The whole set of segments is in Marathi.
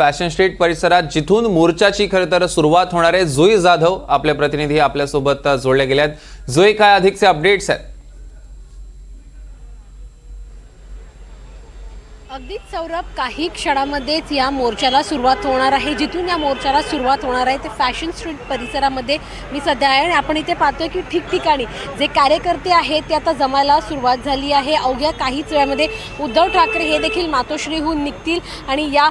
फॅशन स्ट्रीट परिसरात जिथून मोर्चाची खरं तर सुरुवात होणार आहे जुई जाधव आपले प्रतिनिधी आपल्यासोबत जोडले गेले आहेत जुई काय अधिकचे अपडेट्स आहेत? अगदीच सौरभ काही क्षणामध्येच या मोर्चाला सुरुवात होणार आहे. जिथून या मोर्चाला सुरुवात होणार आहे ते फॅशन स्ट्रीट परिसरामध्ये मी सध्या आहे आणि आपण इथे पाहतोय की ठिकठिकाणी जे कार्यकर्ते आहेत ते आता जमायला सुरुवात झाली आहे. अवघ्या काहीच वेळामध्ये उद्धव ठाकरे हे देखील मातोश्रीहून निघतील आणि या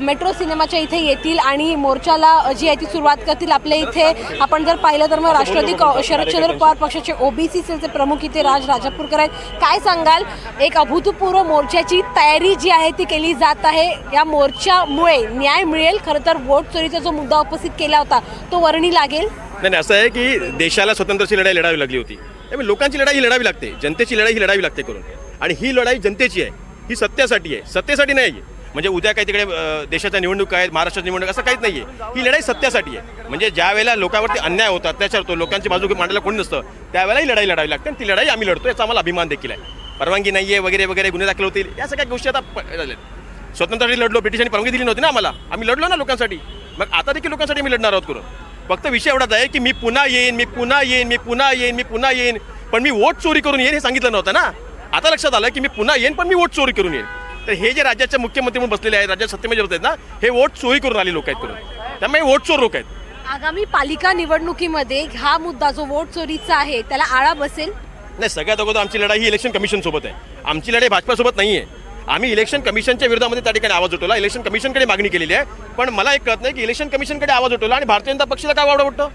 मेट्रो सिनेमाच्या इथे येतील आणि मोर्चाला जी आहे ती सुरुवात करतील. आपल्या इथे आपण जर पाहिलं तर मग राष्ट्रवादी कॉ- शरदचंद्र पवार पक्षाचे ओबीसी सेलचे प्रमुख इथे राज राजापूरकर आहेत. काय सांगाल? एक अभूतपूर्व मोर्चाची तयारी जी आहे ती केली जात आहे. या मोर्चामुळे न्याय मिळेल. खरं तर वोट चोरीचा जो मुद्दा उपस्थित केला होता तो वर्णी लागेल. नाही असं आहे की देशाला स्वतंत्रची लढाई लढावी लागली होती. त्यामुळे लोकांची लढाई ही लढावी लागते. जनतेची लढाई ही लढावी लागते करून. आणि ही लढाई जनतेची आहे. ही सत्यासाठी आहे. सत्तेसाठी नाही आहे म्हणजे उद्या काही तिकडे देशाच्या निवडणूक आहेत महाराष्ट्राच्या निवडणूक असं काहीच नाही आहे ही लढाई सत्यासाठी आहे. म्हणजे ज्या वेळेला लोकांवरती अन्याय होतात अत्याचार होतो लोकांची बाजू मांडायला कोणी नसतं त्यावेळेला ही लढाई लढावी लागते आणि ती लढाई आम्ही लढतो याचा आम्हाला अभिमान देखील आहे. परवानगी नाही आहे वगैरे वगैरे गुन्हे दाखल होतील. या सगळ्या गोष्टी आता प- झाल्यात. लढलो ब्रिटिशांनी परवानगी दिली नव्हती ना आम्हाला. आम्ही लढलो ना लोकांसाठी. मग आता देखील लोकांसाठी आम्ही लढणार आहोत करून फक्त विषय एवढाच आहे की मी पुन्हा येईन मी पुन्हा येईन मी पुन्हा येईन मी पुन्हा येईन. पण मी वोट चोरी करून येईन हे सांगितलं नव्हतं ना. आता लक्षात आलं की मी पुन्हा येईन पण मी वोट चोरी करून येईन. तर हे जे राज्याचे मुख्यमंत्री म्हणून बसलेले आहेत राज्यात सत्तेमध्ये होत आहेत ना हे वोट चोरी करून आले लोक आहेत करून त्यामुळे वोट चोर लोक आहेत. आगामी पालिका निवडणुकीमध्ये हा मुद्दा जो वोट चोरीचा आहे त्याला आळा बसेल? नाही सगळ्यात अगोदर आमची लढाई ही इलेक्शन कमिशन सोबत आहे. आमची लढाई भाजपासोबत नाही आहे आम्ही इलेक्शन कमिशनच्या विरोधामध्ये त्या ठिकाणी आवाज उठवला. इलेक्शन कमिशनकडे मागणी केलेली आहे. पण मला एक कळत नाही की इलेक्शन कमिशनकडे आवाज उठवला आणि भारतीय जनता पक्षाला काय वावडं वाटतं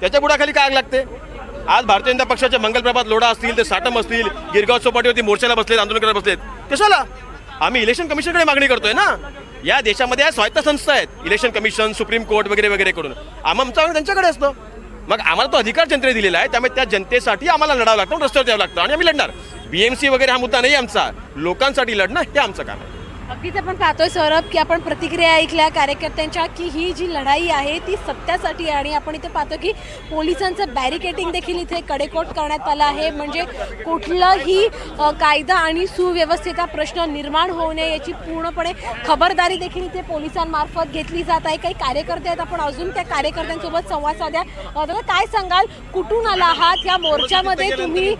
त्याच्या बुडाखाली काय आग लागते? आज भारतीय जनता पक्षाचे मंगलप्रभात लोढा असतील ते साटम असतील गिरगाव चौपाटीवरती मोर्चाला बसलेत आंदोलन करत बसलेत. कशाला? आम्ही इलेक्शन कमिशनकडे मागणी करतोय ना? या देशामध्ये स्वायत्त संस्था आहेत. इलेक्शन कमिशन सुप्रीम कोर्ट वगैरे वगैरे करून. आम्ही आमचा त्यांच्याकडे असतो. मग आम्हाला तो अधिकार जनतेने दिलेला आहे त्यामुळे त्या जनतेसाठी आम्हाला लढावं लागतं रस्त्यावर द्यावं लागतं. आणि आम्ही लढणार. बीएमसी वगैरे हा मुद्दा नाही आमचा. लोकांसाठी लढणं हे आमचं काम आहे. अगदीच आपण पाहतोय सौरभ की आपण प्रतिक्रिया ऐकल्या कार्यकर्त्यांच्या की ही जी लढाई आहे ती सत्यासाठी आहे. आणि आपण इथे पाहतो की पोलिसांचं बॅरिकेटिंग देखील इथे कडेकोट करण्यात आलं आहे. म्हणजे कुठलाही कायदा आणि सुव्यवस्थेचा प्रश्न निर्माण होऊ नये याची पूर्णपणे खबरदारी देखील इथे पोलिसांमार्फत घेतली जात आहे. काही कार्यकर्ते आहेत आपण अजून त्या कार्यकर्त्यांसोबत संवाद साध्या. दादा काय सांगाल? कुठून आला आहात? या मोर्चामध्ये तुम्ही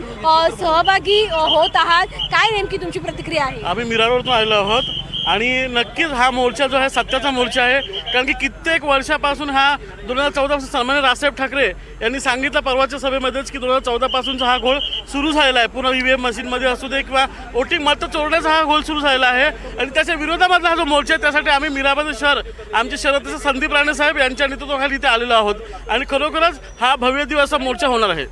सहभागी होत आहात? काय नेमकी तुमची प्रतिक्रिया आहे? आम्ही मिरावरतून आलेलो आहोत. आणि नक्कीच हा मोर्चा जो आहे सत्याचा मोर्चा आहे. कारण की कित्येक वर्षापासून हा दोन हजार चौदापासून सन्मान्य राजसाहेब ठाकरे यांनी सांगितलं परवाच्या सभेमध्येच की दोन हजार चौदापासूनचा हा घोळ सुरू झालेला आहे. पुन्हा ई व्ही एम मशीनमध्ये असू दे किंवा वोटिंग मतं चोरण्याचा हा घोळ सुरू झालेला आहे. आणि त्याच्या विरोधामधला हा जो मोर्चा आहे त्यासाठी आम्ही मिराबाद शहर आमचे शहराचे संदीप राणे साहेब यांच्या नेतृत्वाखाली इथे आलेलो आहोत. आणि खरोखरच हा भव्य दिवस मोर्चा होणार आहे.